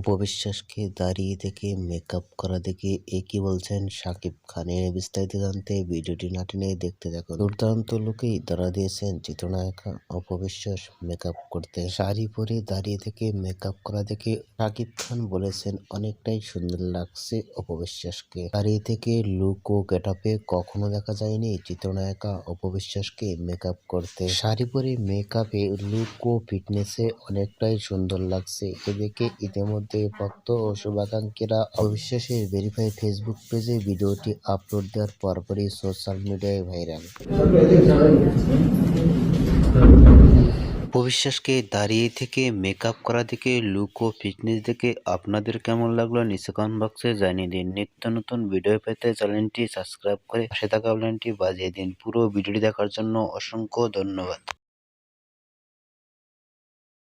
উপবিশ্বাসকে দাঁড়িয়ে থেকে মেকআপ করা দেখে এ কি বলছেন শাকিব খান এর বিস্তারিত জানতে ভিডিওটি না টেনে দেখতে থাকুন। দুর্দান্ত লোকেই ধরা দিয়েছেন চিত্রনায়িকা অপবিশ্বাস মেকআপ করতে। শাড়ি পরে দাঁড়িয়ে থেকে মেকআপ করা দেখে শাকিব খান বলেছেন, অনেকটাই সুন্দর লাগছে অপবিশ্বাসকে। দাঁড়িয়ে থেকে লুক ও গেটআপে কখনো দেখা যায়নি চিত্রনায়িকা অপবিশ্বাসকে মেকআপ করতে। শাড়ি পরে মেকআপে লুক ও ফিটনেসে অনেকটাই সুন্দর লাগছে। এদিকে ইতিমধ্যে ভক্ত ও শুভাকাঙ্ক্ষীরা অবিশ্বাসের ভেরিফাই ফেসবুক পেজে ভিডিওটি আপলোড দেওয়ার পরপরই সোশ্যাল মিডিয়ায় ভাইরাল উপবিশ্বাসকে দাঁড়িয়ে থেকে মেকআপ করা থেকে লুক ও ফিটনেস দেখে আপনাদের কেমন লাগল কমেন্ট বক্সে জানিয়ে দিন। নিত্য নতুন ভিডিও পেতে চ্যানেলটি সাবস্ক্রাইব করে পাশে থাকা বাজিয়ে দিন। পুরো ভিডিওটি দেখার জন্য অসংখ্য ধন্যবাদ।